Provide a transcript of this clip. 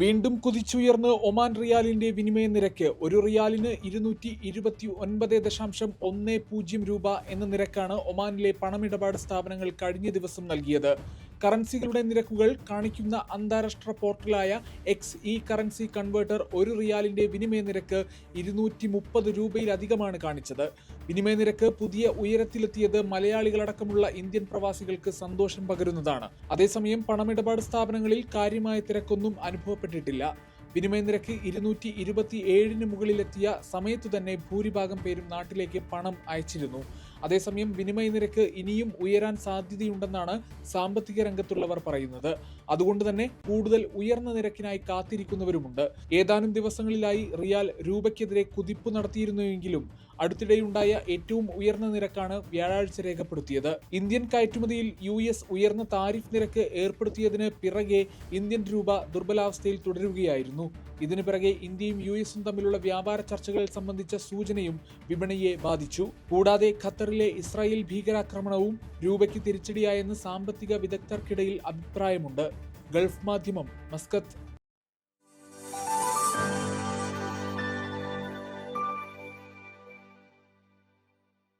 വീണ്ടും കുതിച്ചുയർന്ന് ഒമാൻ റിയാലിന്റെ വിനിമയ നിരക്ക് ഒരു റിയാലിന് ഇരുന്നൂറ്റി ഇരുപത്തി ഒൻപത് ദശാംശം ഒന്ന് പൂജ്യം രൂപ എന്ന നിരക്കാണ് ഒമാനിലെ പണമിടപാട് സ്ഥാപനങ്ങൾ കഴിഞ്ഞ ദിവസം നൽകിയത്. കറൻസികളുടെ നിരക്കുകൾ കാണിക്കുന്ന അന്താരാഷ്ട്ര പോർട്ടലായ എക്സ് ഇ കറൻസി കൺവേർട്ടർ ഒരു റിയാലിന്റെ വിനിമയ നിരക്ക് ഇരുന്നൂറ്റി മുപ്പത് രൂപയിലധികമാണ് കാണിച്ചത്. വിനിമയ നിരക്ക് പുതിയ ഉയരത്തിലെത്തിയത് മലയാളികളടക്കമുള്ള ഇന്ത്യൻ പ്രവാസികൾക്ക് സന്തോഷം പകരുന്നതാണ്. അതേസമയം പണമിടപാട് സ്ഥാപനങ്ങളിൽ കാര്യമായ തിരക്കൊന്നും അനുഭവപ്പെട്ടിട്ടില്ല. വിനിമയ നിരക്ക് ഇരുന്നൂറ്റി ഇരുപത്തി ഏഴിന് മുകളിലെത്തിയ സമയത്തു തന്നെ ഭൂരിഭാഗം പേരും നാട്ടിലേക്ക് പണം അയച്ചിരുന്നു. അതേസമയം വിനിമയ നിരക്ക് ഇനിയും ഉയരാൻ സാധ്യതയുണ്ടെന്നാണ് സാമ്പത്തിക രംഗത്തുള്ളവർ പറയുന്നത്. അതുകൊണ്ട് തന്നെ കൂടുതൽ ഉയർന്ന നിരക്കിനായി കാത്തിരിക്കുന്നവരുമുണ്ട്. ഏതാനും ദിവസങ്ങളിലായി റിയാൽ രൂപയ്ക്കെതിരെ കുതിപ്പ് നടത്തിയിരുന്നുവെങ്കിലും അടുത്തിടെയുണ്ടായ ഏറ്റവും ഉയർന്ന നിരക്കാണ് വ്യാഴാഴ്ച രേഖപ്പെടുത്തിയത്. ഇന്ത്യൻ കയറ്റുമതിയിൽ യു എസ് ഉയർന്ന താരിഫ് നിരക്ക് ഏർപ്പെടുത്തിയതിന് പിറകെ ഇന്ത്യൻ രൂപ ദുർബലാവസ്ഥയിൽ തുടരുകയായിരുന്നു. ഇതിനു പിറകെ ഇന്ത്യയും യു എസും തമ്മിലുള്ള വ്യാപാര ചർച്ചകൾ സംബന്ധിച്ച സൂചനയും വിപണിയെ ബാധിച്ചു. കൂടാതെ ഖത്തറിലെ ഇസ്രായേൽ ഭീകരാക്രമണവും രൂപയ്ക്ക് തിരിച്ചടിയായെന്ന് സാമ്പത്തിക വിദഗ്ധർക്കിടയിൽ അഭിപ്രായമുണ്ട്. ഗൾഫ് മാധ്യമം മസ്കത്ത്